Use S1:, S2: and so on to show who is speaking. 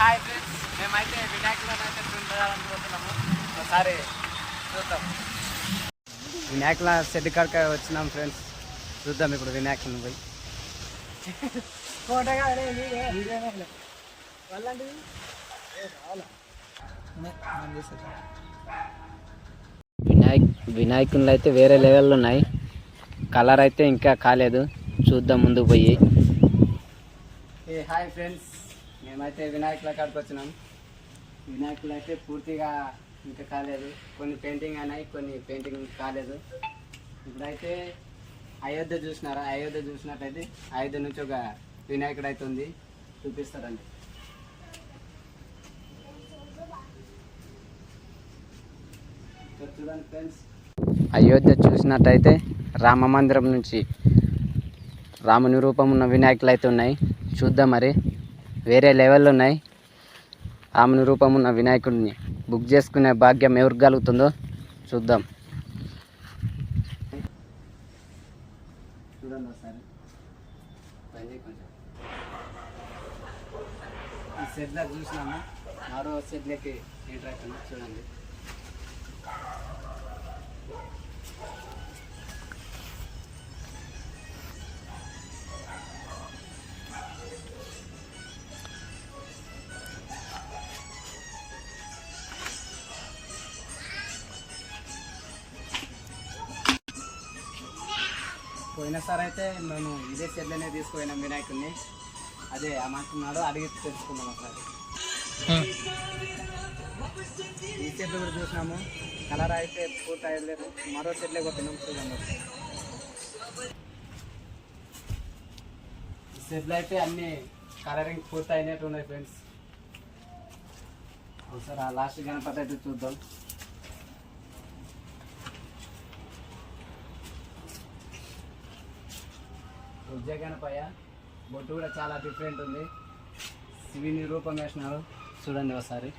S1: Hi friends మేమైతే వినాయకులను అయితే చూడాలనుకుంటున్నాము ఒకసారి చూద్దాం. వినాయకుల షెడ్ కాడికి వచ్చినాం ఫ్రెండ్స్ చూద్దాం ఇప్పుడు వినాయకుని పోయి. వినాయక్ వినాయకులు అయితే వేరే లెవెల్లో ఉన్నాయి. కలర్ అయితే ఇంకా కాలేదు. చూద్దాం ముందుకు పోయి. ఏ హాయ్ ఫ్రెండ్స్ మేమైతే వినాయకుల కాడికి వచ్చినాం. వినాయకులు అయితే పూర్తిగా ఇంకా కాలేదు. కొన్ని పెయింటింగ్ అయినాయి కొన్ని పెయింటింగ్ కాలేదు. ఇప్పుడైతే అయోధ్య చూసినారా? అయోధ్య చూసినట్టయితే అయోధ్య నుంచి ఒక వినాయకుడు అయితే ఉంది చూపిస్తారండి చూడండి ఫ్రెండ్స్. అయోధ్య చూసినట్టయితే రామ మందిరం నుంచి రాముని రూపం ఉన్న వినాయకులు అయితే ఉన్నాయి. చూద్దాం మరి. వేరే లెవెల్లో ఉన్నాయి. ఆమెను రూపం ఉన్న వినాయకుడిని బుక్ చేసుకునే భాగ్యం ఎవరికి కలుగుతుందో చూద్దాం. చూడండి ఒకసారి. పైన కొంచెం. ఈ సెట్లో చూసినాము? మరో సెట్లకి ఎంటర్ చూడండి. పోయినసారి అయితే మేము ఇదే సెట్లనే తీసుకుపోయినాం వినాయకుడిని. అదే అమ్మంటున్నాడు అడిగి తెలుసుకుందాం ఒకసారి ఈ చెట్లు కూడా చూసినాము. కలర్ అయితే పూర్తి అయ్యలేదు. మరో చెట్లే కొట్టినాం చూడండి ఈ చెట్లు అయితే అన్ని కలరింగ్ పూర్తి అయినట్టు ఉన్నాయి ఫ్రెండ్స్ ఒకసారి ఆ లాస్ట్ గణపతి అయితే చూద్దాం. ఉజ్జగనపయ్య బొట్టు కూడా చాలా డిఫరెంట్ ఉంది. శివిని రూపం వేసినారు. చూడండి ఒకసారి.